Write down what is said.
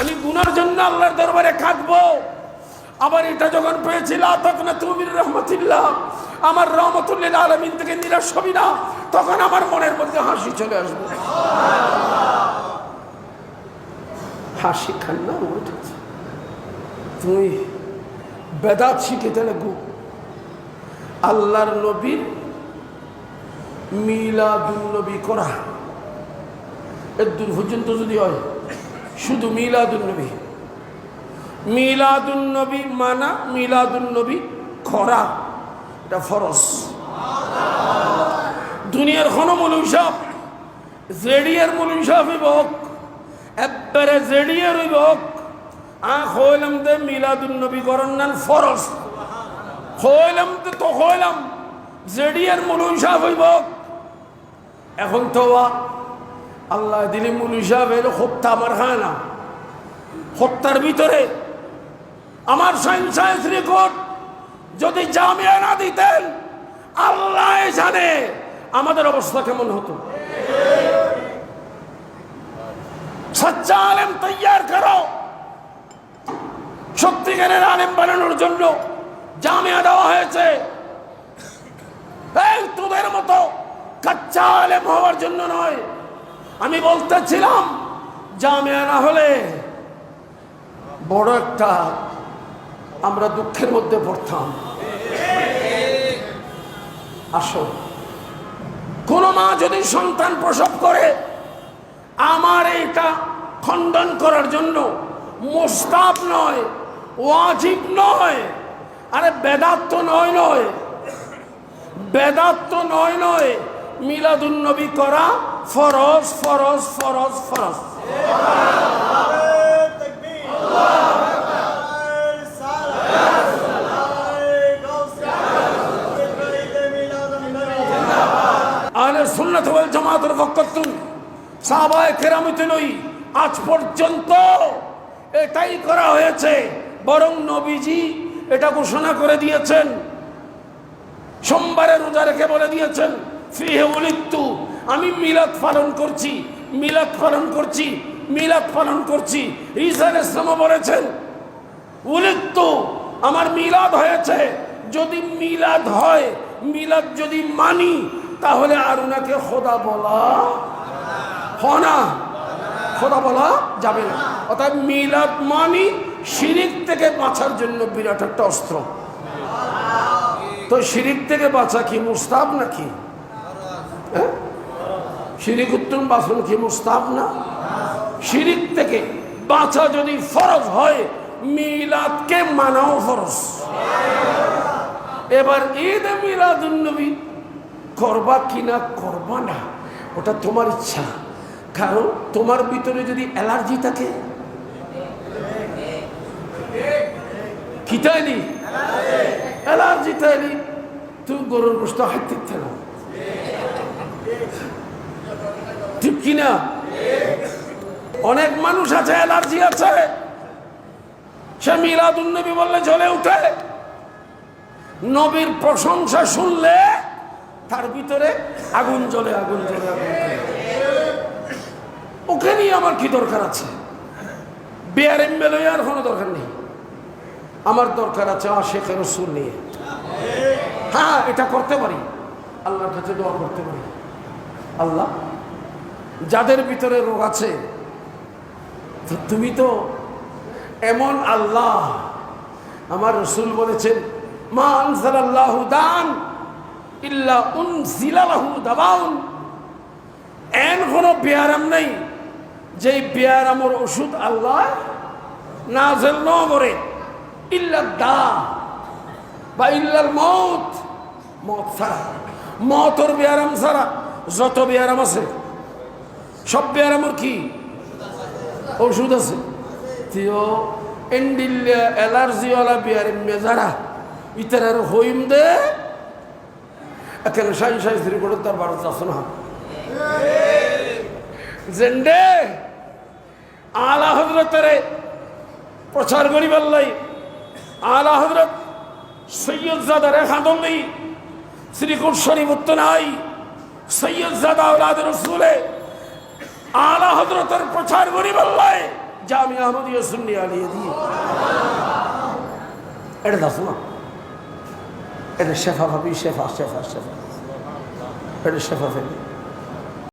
আমি গুনার জন্য আল্লাহর দরবারে কাঁদবো আবার এটা যখন পেয়েছিলাম তখন তুমি রহমতুল্লাহ, আমার রহমতুল্লাহ আলমিন থেকে নিরাশ হবি না, তখন আমার মনের মধ্যে হাসি চলে আসবে। হাসি খান্না উঠেছে তুমি বেদাত শিখেতে লাগু আল্লাহর নবীর মিলাদুল নবী করা। এর দূর পর্যন্ত যদি হয় শুধু মিলাদুল নবী। মিলাদুল নবী মানা মিলাদুল নবী খরা এটা ফরস দুনিয়ার কোনো মূল সাপ জেডিয়ার মূল সাপ হোক একবারে জেডিয়ার হোক আ হইলাম দে মিলাদুল নবী করার নান ফরস হইলাম তো হইলাম জেডিয়ার মূল সাপ হইব এখন তো আল্লাহ দিলি মূল হিসাব এলো হত্যা আমার খায় না। হত্যার ভিতরে আমার সায়েন্স সায়েন্স রেকর্ড যদি জামিয়া না দিতেন, আল্লাহ জানে আমাদের অবস্থা কেমন হতো। সচ্চা আলেম তৈয়ার করো। সত্যিকারের আলেম বানানোর জন্য জামিয়া দেওয়া হয়েছে। এই তোদের মতো কাচ্চা আলেম হওয়ার জন্য নয়। আমি বলতেছিলাম, জামিয়া না হলে বড় একটা আমরা দুঃখের মধ্যে পড়তাম। আসো। কোন মা যদি সন্তান প্রসব করে, আমার এটা খণ্ডন করার জন্য মোস্তাব নয়, ওয়াজিব নয়, আরে বেদাত্ত নয় নয় বেদাত্ত নয় নয় মিলাদুন্নবী করা ফরজ ফরজ ফরজ ফরজ। আলে সুন্নাত ওয়াল জামাতের পক্ষতুন সাহাবায়ে কেরামতে নই, আজ পর্যন্ত এটাই করা হয়েছে, বরং নবীজি এটা ঘোষণা করে দিয়েছেন। সোমবারে রোজা রেখে বলে দিয়েছেন, ফিহে উলিত্তু আমি মিলাদ পালন করছি, মিলাদ পালন করছি, মিলাদ পালন করছি। ঈসা ইসলামও বলেছেন, উলিত্তু, আমার মিলাদ হয়েছে। যদি মিলাদ হয়, মিলাদ যদি মানি, তাহলে আর ওনাকে খোদা বলা হয় না। খোদা বলা যাবে না। অর্থাৎ মিলাদ মানি, শিরিক থেকে বাঁচার জন্য বিরাট একটা অস্ত্র। তো শিরিক থেকে বাঁচা কি মুস্তাব নাকি? হ্যাঁ? শিরিক উত্তম বাসন কি মুস্তাব না? শিরিক থেকে বাঁচা যদি ফরজ হয়, মিলাদকে মানাও ফরজ। এবার ঈদ মিলাদুন্নবী করবা কি না? করবা না। ওটা তোমার ইচ্ছা। কারণ তোমার ভিতরে যদি অ্যালার্জি থাকে, কি তাইলি? অ্যালার্জি। তাইলি তুমি গরুর গোস্ত হাঁটতে না। ঠিক কিনা? অনেক মানুষ আছে অ্যালার্জি আছে। সে মিলাদুন নবী বললে জ্বলে উঠে। নবীর প্রশংসা শুনলে তার ভিতরে আগুন জ্বলে আগুন জ্বলে, আগুন ওকে নিয়ে আমার কি দরকার আছে? বিয়ার বিআরএম আর কোনো দরকার নেই। আমার দরকার আছে আশেখের রসুল নিয়ে। হ্যাঁ এটা করতে পারি। আল্লাহর কাছে দোয়া করতে পারি। আল্লাহ যাদের ভিতরে রোগ আছে তুমি তো এমন আল্লাহ। আমার রসুল বলেছেন, মা আনসালাল্লাহু দান ইল্লা উনজিলালাহু দাবাউন এন কোনো বেয়ারাম নেই, যেই বেয়ারামর ওষুধ আল্লাহ ন করে, ইল্লা দা বা ইল্লাল মত মত ছাড়া মতর বেয়ারাম ছাড়া যত বেয়ারাম আছে সব বেয়ারামর কি? ওষুধ আছে। তিও এন্ডিল্লা অ্যালার্জিওয়ালা বিয়ারে মেজারা। ইতার হইম দে। এখানে সাই সাই স্ত্রী করে তার বারো যাস না। জেন্ডে, আলা হজরতের প্রচার করি পারলাই আলা হজরত সৈয়দ জাদার খাদম নেই শ্রীকুট শরীফ নাই সৈয়দ জাদা ওলাদ রসুলে আলা হজরতের প্রচার করি পারলাই জামি আহমদীয় সুন্নি আলিয়ে দিয়ে এটা দাসো না। এটা শেফা ভাবি, শেফা শেফা শেফা। এটা শেফা ফেলি